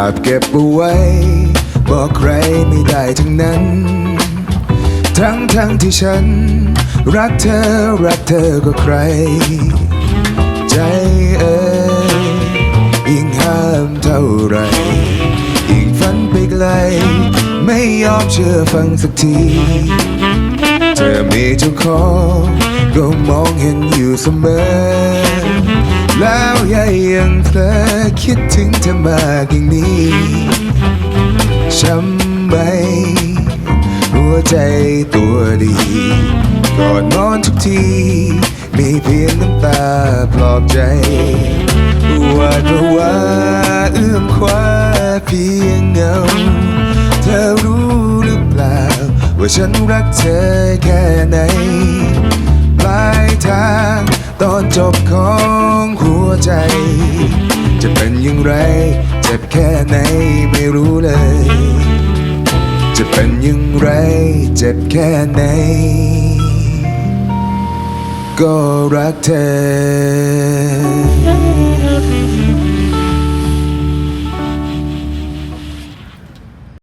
อาจเก็บเอาไว้ บอกใครไม่ได้ทั้งนั้น ทั้งทั้งที่ฉัน รักเธอรักเธอก็ใคร ใจเอ่ยยิ่งห้ามเท่าไหรยิ่งฝันไปไกล ไม่ยอมเชื่อฟังสักทีเธอมีเจ้าของก็มองเห็นอยู่เสมอ แล้วยังยังเพลอคิดถึง มากอย่างนี้ช้ำไหม หัวใจตัวดี ก่อนนอนทุกที มีเพียงน้ำตาปลอบใจหวาดระวาเอื้อมคว้าเพียงเงา เธอรู้หรือเปล่า ว่าฉันรักเธอแค่ไหนปลายทางตอนจบของหัวใจ จะเป็นอย่างไร เจ็บแค่ไหนไม่รู้เลย จะเป็นอย่างไร เจ็บแค่ไหน ก็รักเธอ